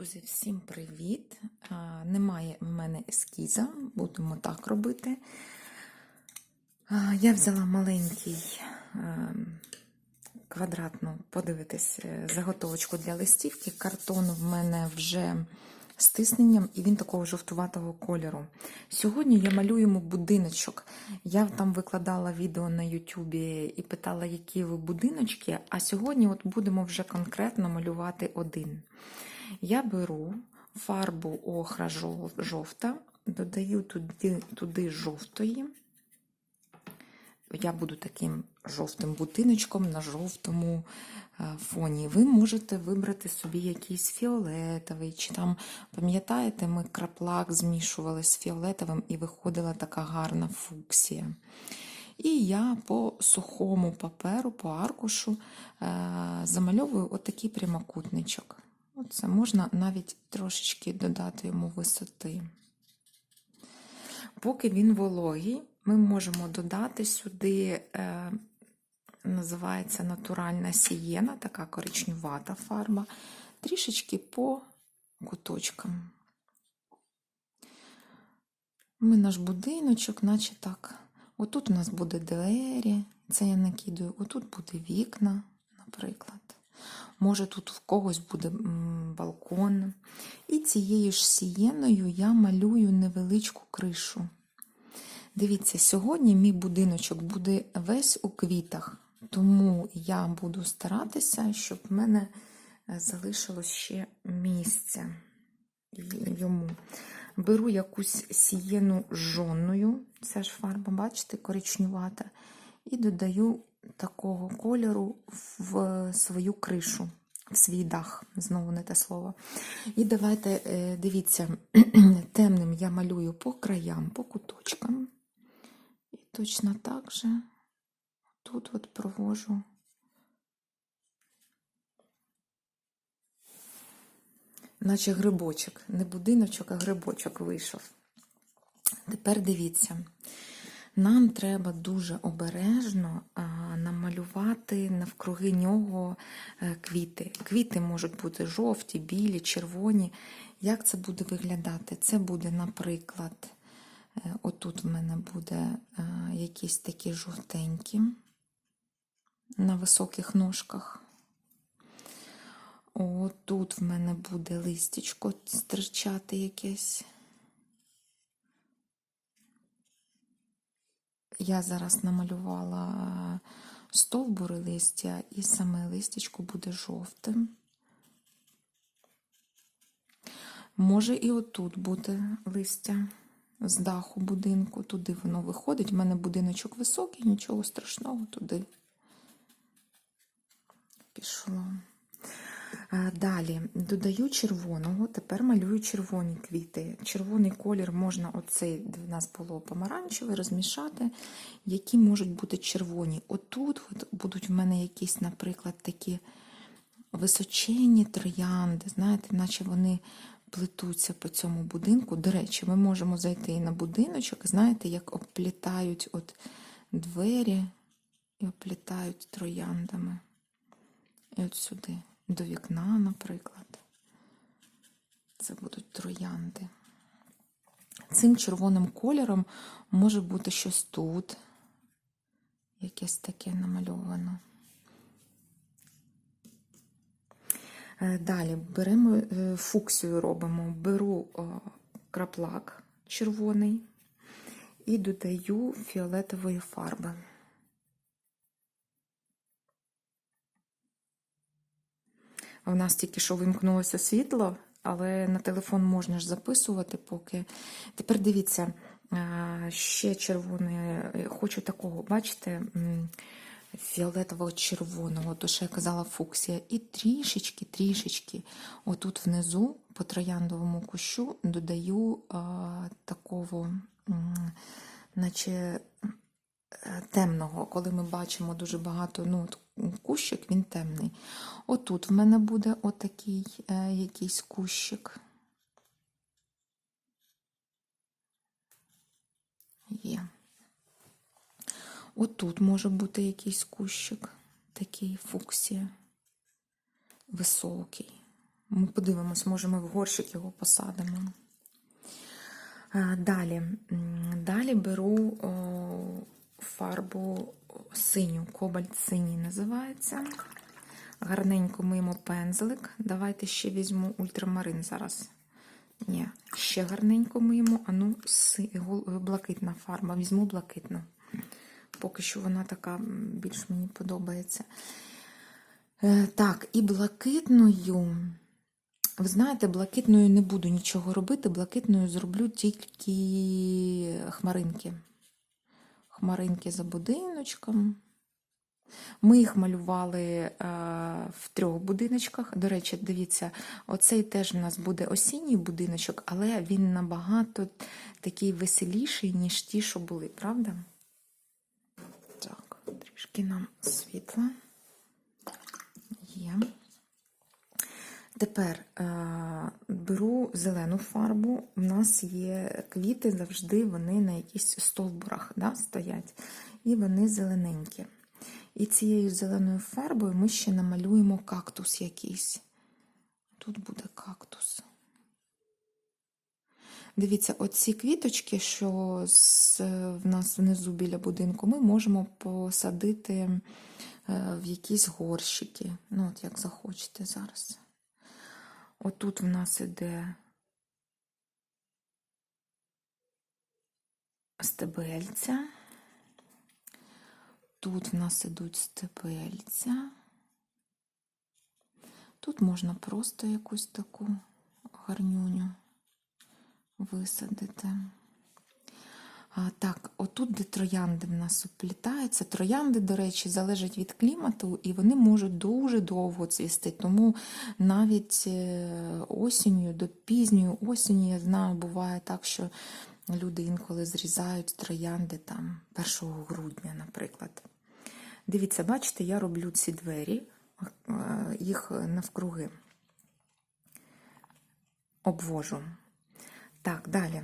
Друзі, всім привіт! Немає в мене ескіза, будемо так робити. Я взяла маленький квадратну, подивитись, е, заготовочку для листівки. Картон в мене вже з тисненням, і він такого жовтуватого кольору. Сьогодні я малюю йому будиночок. Я там викладала відео на Ютубі і питала, які ви будиночки. А сьогодні от будемо вже конкретно малювати один. Я беру фарбу охра жовта, додаю туди, туди жовтої. Я буду таким жовтим будиночком на жовтому е, фоні. Ви можете вибрати собі якийсь фіолетовий, чи там, пам'ятаєте, ми краплак змішували з фіолетовим і виходила така гарна фуксія. І я по сухому паперу, по аркушу е, замальовую отакий прямокутничок. Оце можна навіть трошечки додати йому висоти. Поки він вологий, ми можемо додати сюди, е, називається натуральна сієна, така коричнювата фарба, трішечки по куточкам. Ми наш будиночок, наче так. Отут у нас буде двері, це я накидаю, отут буде вікна, наприклад. Може, тут в когось буде балкон. І цією ж сієною я малюю невеличку кришу. Дивіться, сьогодні мій будиночок буде весь у квітах, тому я буду старатися, щоб в мене е, залишилось ще місце йому. Беру якусь сієну жонною, ця ж фарба, бачите, коричнювата, і додаю такого кольору в свою кришу, в свій дах, знову не те слово. І давайте, е, дивіться, темним я малюю по краям, по куточкам. І точно так же тут от провожу. Наче грибочок, не будиночок, а грибочок вийшов. Тепер дивіться, нам треба дуже обережно намалювати навкруги нього е, квіти. Квіти можуть бути жовті, білі, червоні. Як це буде виглядати? Це буде, наприклад, е, отут в мене буде е, якісь такі жовтенькі на високих ножках. Отут в мене буде листячко стирчати якесь. Я зараз намалювала стовбури листя, і саме листячко буде жовтим. Може і отут буде листя з даху будинку, туди воно виходить. У мене будиночок високий, нічого страшного туди пішло. Далі додаю червоного, тепер малюю червоні квіти. Червоний колір можна, оцей, в нас було помаранчевий, розмішати, які можуть бути червоні. Отут от будуть в мене якісь, наприклад, такі височенні троянди, знаєте, наче вони плетуться по цьому будинку. До речі, ми можемо зайти і на будиночок, знаєте, як обплітають от двері і обплітають трояндами. І от сюди до вікна, наприклад. Це будуть троянди. Цим червоним кольором може бути щось тут, якесь таке намальовано. Е, Далі беремо е, фуксію робимо, беру краплак червоний і додаю фіолетової фарби. У нас тільки що вимкнулося світло, але на телефон можна ж записувати поки. Тепер дивіться, ще червоне, хочу такого, бачите, фіолетового червоного, то що я казала фуксія. І трішечки, трішечки, отут внизу, по трояндовому кущу, додаю а, такого, наче темного, коли ми бачимо дуже багато, ну, кущик, він темний. Отут в мене буде отакий е, якийсь кущик. Є. Отут може бути якийсь кущик, такий фуксія, високий, Ми подивимось, може ми в горщик його посадимо. Е, Далі, далі беру фарбу синю, кобальт синій називається. Гарненько миємо пензлик. Давайте ще візьму ультрамарин зараз. Ні, ще гарненько миємо. А ну, блакитна фарба. Візьму блакитну. Поки що вона така більш мені подобається. Е, Так, і блакитною. Ви знаєте, блакитною не буду нічого робити, блакитною зроблю тільки хмаринки. Хмаринки за будиночком. Ми їх малювали е, в трьох будиночках. До речі, дивіться, оцей теж у нас буде осінній будиночок, але він набагато такий веселіший, ніж ті, що були, правда? Так, трішки нам світла. Є. Тепер е, беру зелену фарбу. У нас є квіти, завжди вони на якісь стовбурах да, стоять. І вони зелененькі. І цією зеленою фарбою ми ще намалюємо кактус якийсь. Тут буде кактус. Дивіться, оці квіточки, що з, в нас внизу біля будинку, ми можемо посадити е, в якісь горщики. Ну, от як захочете зараз. Отут в нас іде стебельця. Тут в нас ідуть стебельця. Тут можна просто якусь таку гарнюню висадити. А, так, отут, де троянди в нас оплітаються. Троянди, до речі, залежать від клімату, і вони можуть дуже довго цвісти. Тому навіть е, осінню, до пізньої осені, я знаю, буває так, що люди інколи зрізають троянди там 1 грудня, наприклад. Дивіться, бачите, я роблю ці двері, їх навкруги обвожу. Так, далі.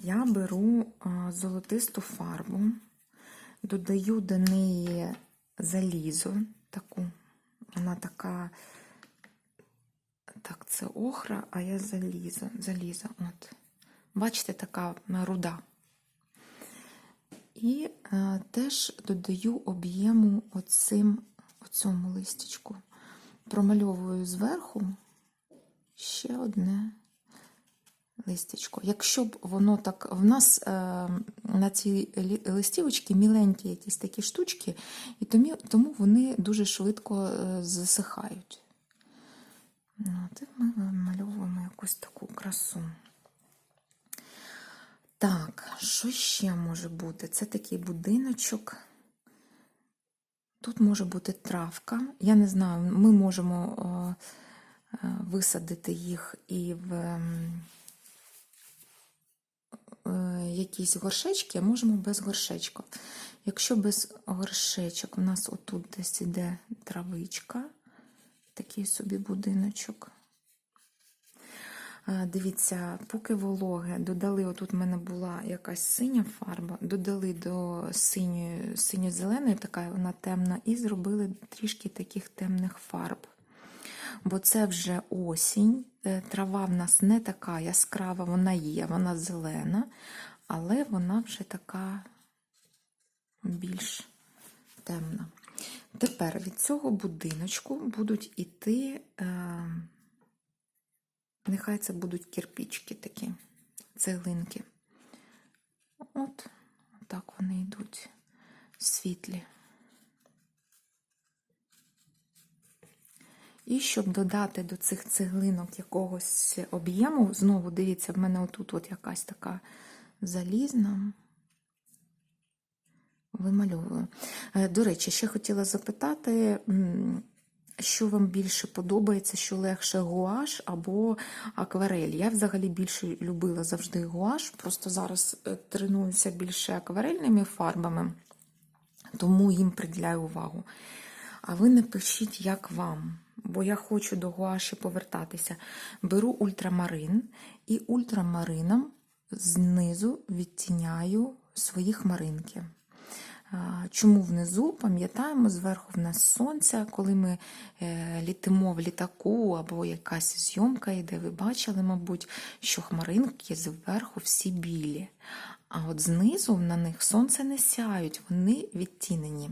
Я беру золотисту фарбу, додаю до неї залізо таку. Вона така, так, це охра, а я залізо. залізо от. Бачите, така руда. І а, теж додаю об'єму оцим, оцьому листячку. Промальовую зверху ще одне листячко. Якщо б воно так, в нас е, на цій листівочці міленькі якісь такі штучки, і тому, тому вони дуже швидко е, засихають. Ну, от і ми вимальовуємо якусь таку красу. Так, що ще може бути? Це такий будиночок. Тут може бути травка. Я не знаю, ми можемо е, е, висадити їх і в. Е, якісь горшечки, а можемо без горшечка. Якщо без горшечок, у нас отут десь іде травичка, такий собі будиночок. Дивіться, поки вологе, додали, отут в мене була якась синя фарба, додали до синьо-зеленої, така вона темна, і зробили трішки таких темних фарб. Бо це вже осінь, трава в нас не така яскрава, вона є, вона зелена, але вона вже така більш темна. Тепер від цього будиночку будуть іти, е, нехай це будуть кирпічки такі, цеглинки. От, так вони йдуть світлі. І щоб додати до цих цеглинок якогось об'єму, знову дивіться, в мене отут от якась така залізна. Вимальовую. До речі, ще хотіла запитати, що вам більше подобається, що легше гуаш або акварель. Я взагалі більше любила завжди гуаш, просто зараз е, тренуюся більше акварельними фарбами, тому їм приділяю увагу. А ви напишіть, як вам, бо я хочу до гуаші повертатися. Беру ультрамарин і ультрамарином знизу відтіняю свої хмаринки. Чому внизу? Пам'ятаємо, зверху в нас сонце, коли ми е, літимо в літаку або якась зйомка йде, ви бачили, мабуть, що хмаринки зверху всі білі. А от знизу на них сонце не сяють, вони відтінені.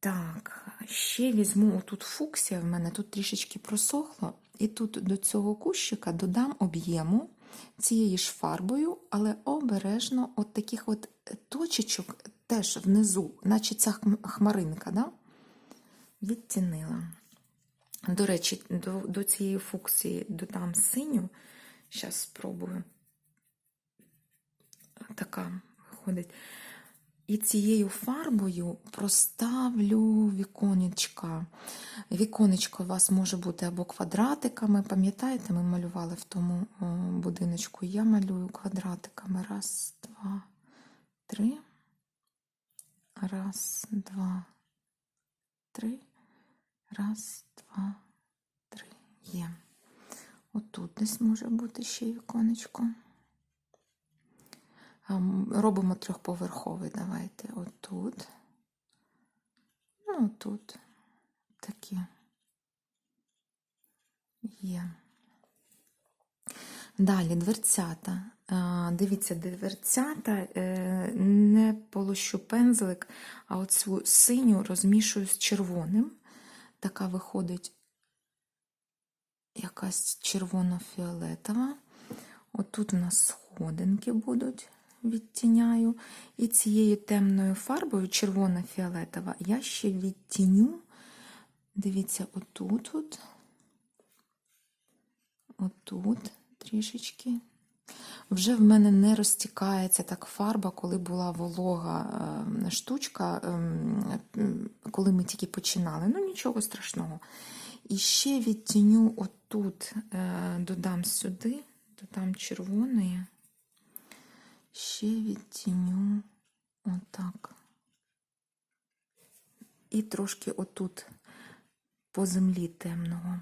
Так, ще візьму отут фуксія в мене тут трішечки просохло, і тут до цього кущика додам об'єму цією ж фарбою, але обережно от таких от точечок теж внизу, наче ця хмаринка, да? відтінила. До речі, до, до цієї фуксії додам синю. Зараз спробую. Така виходить. І цією фарбою проставлю віконечка. Віконечко у вас може бути або квадратиками. Пам'ятаєте, ми малювали в тому будиночку. Я малюю квадратиками. Раз, два, три. Раз, два, три. Раз, два, три. Є. Отут десь може бути ще віконечко. Ам, Робимо трьохповерховий. Давайте отут. Ну, тут такі є. Далі дверцята. Дивіться, дверцята е, не полощу пензлик, а оцю синю розмішую з червоним. Така виходить якась червоно-фіолетова. Отут у нас сходинки будуть, відтіняю. І цією темною фарбою, червона-фіолетова, я ще відтіню. Дивіться, отут, от, отут трішечки. Вже в мене не розтікається так фарба, коли була волога е, штучка, ем, коли ми тільки починали. Ну, нічого страшного. І ще відтіню отут, е, додам сюди, додам червоної, ще відтіню отак. І трошки отут по землі темного.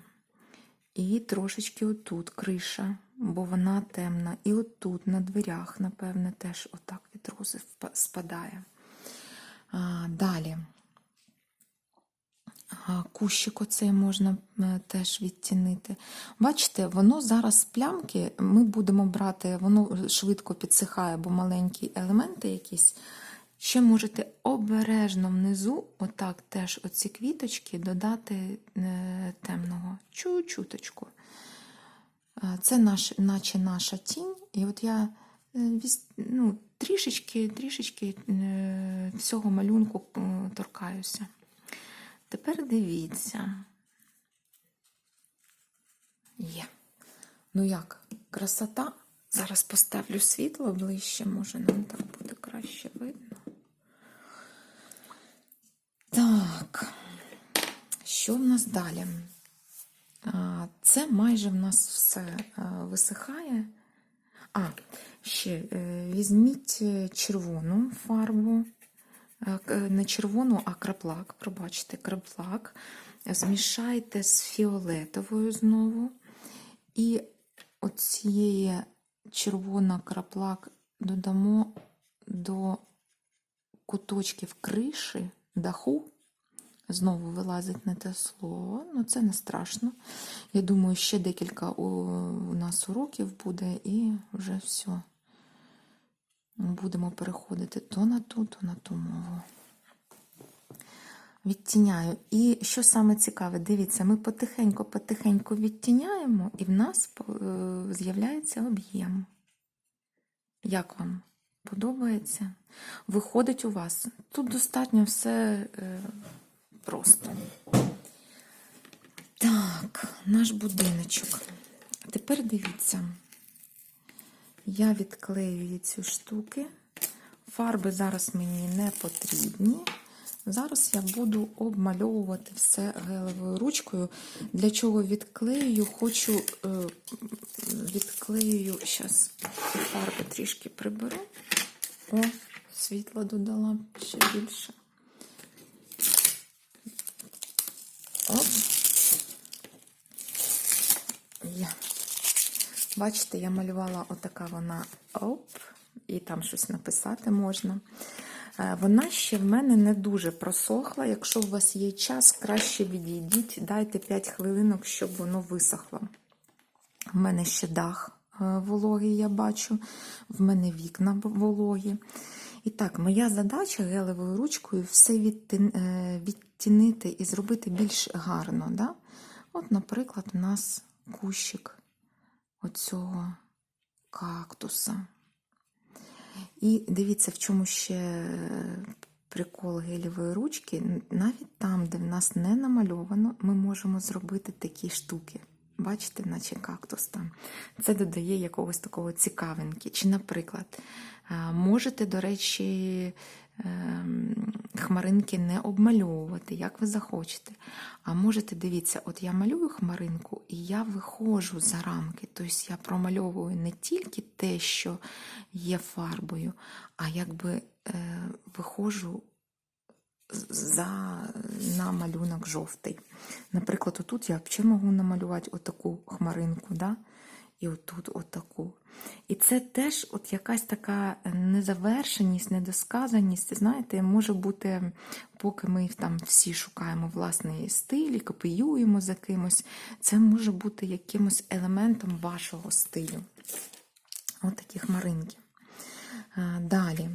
І трошечки отут криша, бо вона темна. І отут на дверях, напевне, теж отак від рози спадає. А, далі. Кущик оцей можна е, теж відтінити. Бачите, воно зараз плямки, ми будемо брати, воно швидко підсихає, бо маленькі елементи якісь. Ще можете обережно внизу, отак теж оці квіточки додати е, темного, чуть-чуточку. Е, Це наш, наче наша тінь. І от я ну, трішечки, трішечки всього малюнку торкаюся. Тепер дивіться. Є. Ну як, красота? Зараз поставлю світло ближче, може нам так буде краще видно. Так, що в нас далі? Це майже в нас все висихає. А, ще е, візьміть е, червону фарбу, не червону, а краплак. Пробачте, краплак. Змішайте з фіолетовою знову. І оцієї червона краплак додамо до куточків криші, даху. Знову вилазить не те слово, ну це не страшно. Я думаю, ще декілька у нас уроків буде і вже все. Будемо переходити то на ту, то на ту мову. Відтіняю. І що саме цікаве, дивіться, ми потихеньку-потихеньку відтіняємо, і в нас е, з'являється об'єм. Як вам? Подобається? Виходить у вас. Тут достатньо все е, просто. Так, наш будиночок. Тепер дивіться. Я відклеюю ці штуки. Фарби зараз мені не потрібні. Зараз я буду обмальовувати все гелевою ручкою. Для чого відклею, хочу е, відклею, зараз фарби трішки приберу. О, світла додала ще більше. Оп. Є. Бачите, я малювала отака вона оп, і там щось написати можна. Е, Вона ще в мене не дуже просохла. Якщо у вас є час, краще відійдіть, дайте 5 хвилинок, щоб воно висохло. В мене ще дах е, вологий, я бачу, в мене вікна вологі. І так, моя задача гелевою ручкою все е, відтінити і зробити більш гарно. Да? От, наприклад, у нас кущик оцього кактуса. І дивіться, в чому ще прикол гелєвої ручки. Навіть там, де в нас не намальовано, ми можемо зробити такі штуки. Бачите, наче кактус там. Це додає якогось такого цікавинки. Чи, наприклад, можете, до речі, хмаринки не обмальовувати, як ви захочете. А можете, дивіться, от я малюю хмаринку, і я виходжу за рамки. Тобто я промальовую не тільки те, що є фарбою, а якби е, виходжу за, на малюнок жовтий. Наприклад, отут я взагалі можу намалювати отаку хмаринку, да? І отут отаку. І це теж от якась така незавершеність, недосказаність. Знаєте, може бути, поки ми там всі шукаємо власний стиль, і копіюємо за кимось, це може бути якимось елементом вашого стилю. От такі хмаринки. Далі.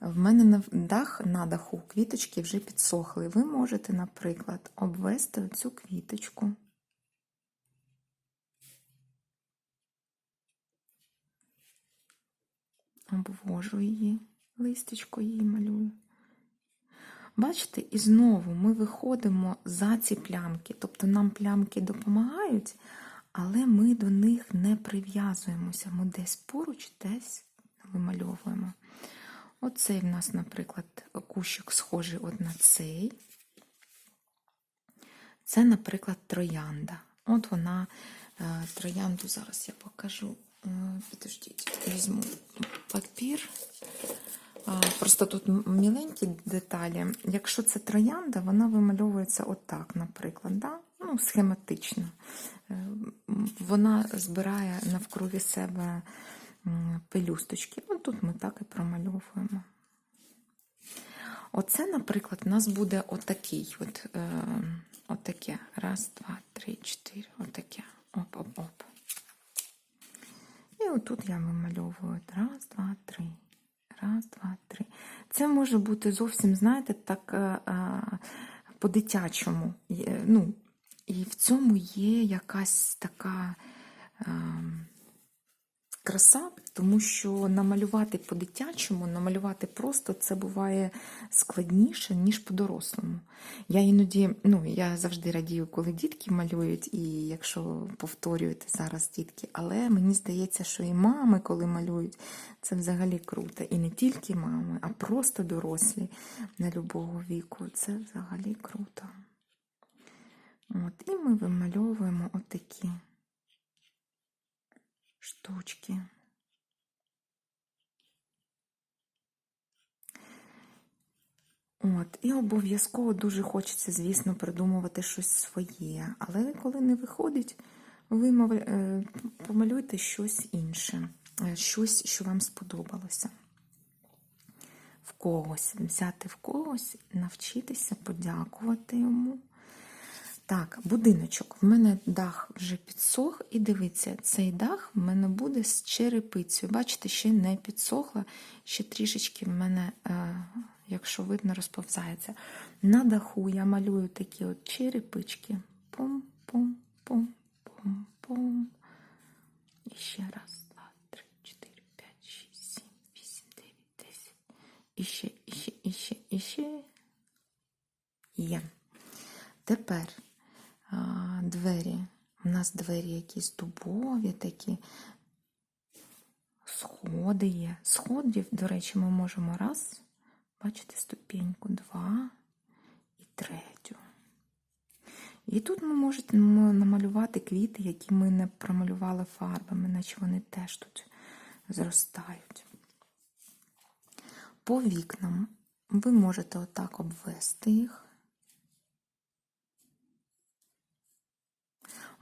В мене на дах на даху квіточки вже підсохли. Ви можете, наприклад, обвести оцю квіточку. Обвожу її, листечко її малюю. Бачите, і знову ми виходимо за ці плямки. Тобто нам плямки допомагають, але ми до них не прив'язуємося. Ми десь поруч, десь вимальовуємо. Оцей в нас, наприклад, кущик схожий от на цей. Це, наприклад, троянда. От вона, е, троянду зараз я покажу. Е, Підождіть, візьму папір. Просто тут міленькі деталі. Якщо це троянда, вона вимальовується отак, наприклад, да? ну, схематично. Е, Вона збирає навкруги себе пелюсточки. Ну, тут ми так і промальовуємо. Оце, наприклад, у нас буде отакий. От, е, отаке. Раз, два, три, чотири. Отаке. Оп-оп-оп. Отут я вимальовую. Раз, два, три. Раз, два, три. Це може бути зовсім, знаєте, так е, е, по-дитячому. Ну, і в цьому є якась така е, краса, тому що намалювати по-дитячому, намалювати просто це буває складніше, ніж по-дорослому. Я іноді, ну, я завжди радію, коли дітки малюють, і якщо повторюєте зараз дітки, але мені здається, що і мами, коли малюють, це взагалі круто. І не тільки мами, а просто дорослі на любого віку. Це взагалі круто. От, і ми вимальовуємо отакі штучки. От, і обов'язково дуже хочеться, звісно, придумувати щось своє. Але коли не виходить, ви мов- е, помалюйте щось інше, е, щось, що вам сподобалося. В когось, взяти в когось, навчитися подякувати йому. Так, будиночок. В мене дах вже підсох, і дивіться, цей дах в мене буде з черепицею. Бачите, ще не підсохла, ще трішечки в мене, е, якщо видно, розповзається. На даху я малюю такі от черепички. Пум-пум-пум-пум-пум. І ще раз, два, три, чотири, п'ять, шість, сім, вісім, дев'ять, десять. І ще, і ще, і ще, і ще. Є. Тепер двері. У нас двері якісь дубові такі. Сходи є. Сходів, до речі, ми можемо раз, бачите, ступеньку, два і третю. І тут ми можемо намалювати квіти, які ми не промалювали фарбами, наче вони теж тут зростають. По вікнам ви можете отак обвести їх.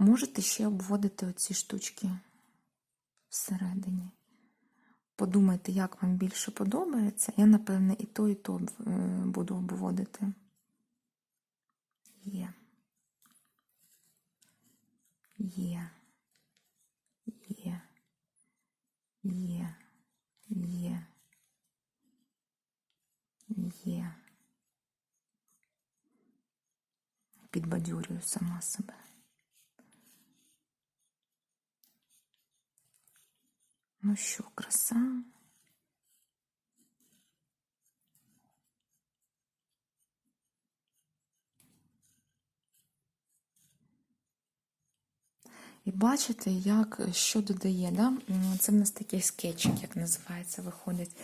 Можете ще обводити оці штучки всередині. подумайте, як вам більше подобається. Я, напевне, і то, і то е, буду обводити. Є. Є. Є. Є. Є. Є. Підбадьорюю сама себе. Ну що, краса? І бачите, як що додає. Да? Це в нас такий скетчик, як називається, виходить.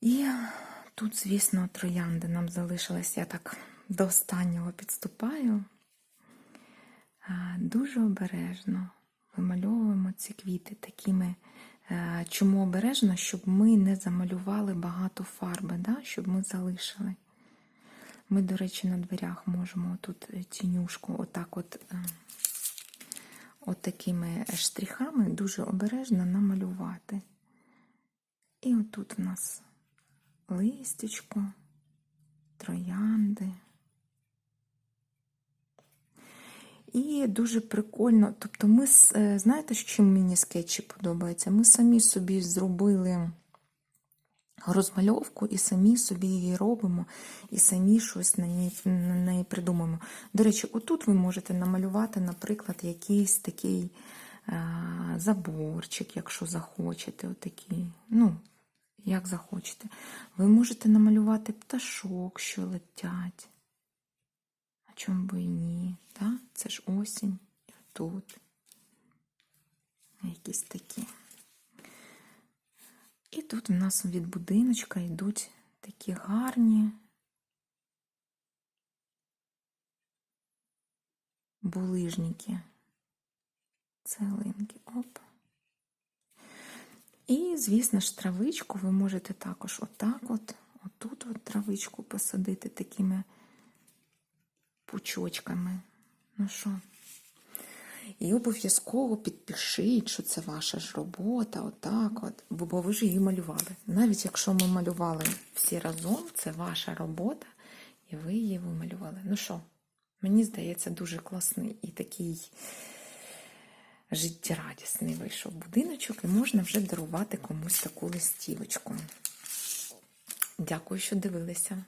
І тут, звісно, троянди нам залишились. Я так до останнього підступаю. Дуже обережно вимальовуємо ці квіти такими. е, Чому обережно? Щоб ми не замалювали багато фарби, да? щоб ми залишили. Ми, до речі, на дверях можемо тут е, тінюшку отак от, е, от такими штрихами дуже обережно намалювати. І отут у нас листячко, троянди. І дуже прикольно. Тобто, ми е, знаєте, з чим мені скетчі подобаються? Ми самі собі зробили розмальовку і самі собі її робимо, і самі щось на ній, на неї придумаємо. До речі, отут ви можете намалювати, наприклад, якийсь такий е, заборчик, якщо захочете, отакий. Ну, як захочете. Ви можете намалювати пташок, що летять. А чому би і ні? Да? Це ж осінь. Тут. Якісь такі. І тут у нас від будиночка йдуть такі гарні булижники. Целинки. Оп. І, звісно ж, травичку ви можете також отак от, отут от травичку посадити такими пучочками. Ну що? І обов'язково підпишіть, що це ваша ж робота, отак от, бо ви ж її малювали. Навіть якщо ми малювали всі разом, це ваша робота, і ви її вималювали. Ну що, мені здається, дуже класний і такий життєрадісний вийшов будиночок, і можна вже дарувати комусь таку листівочку. Дякую, що дивилися.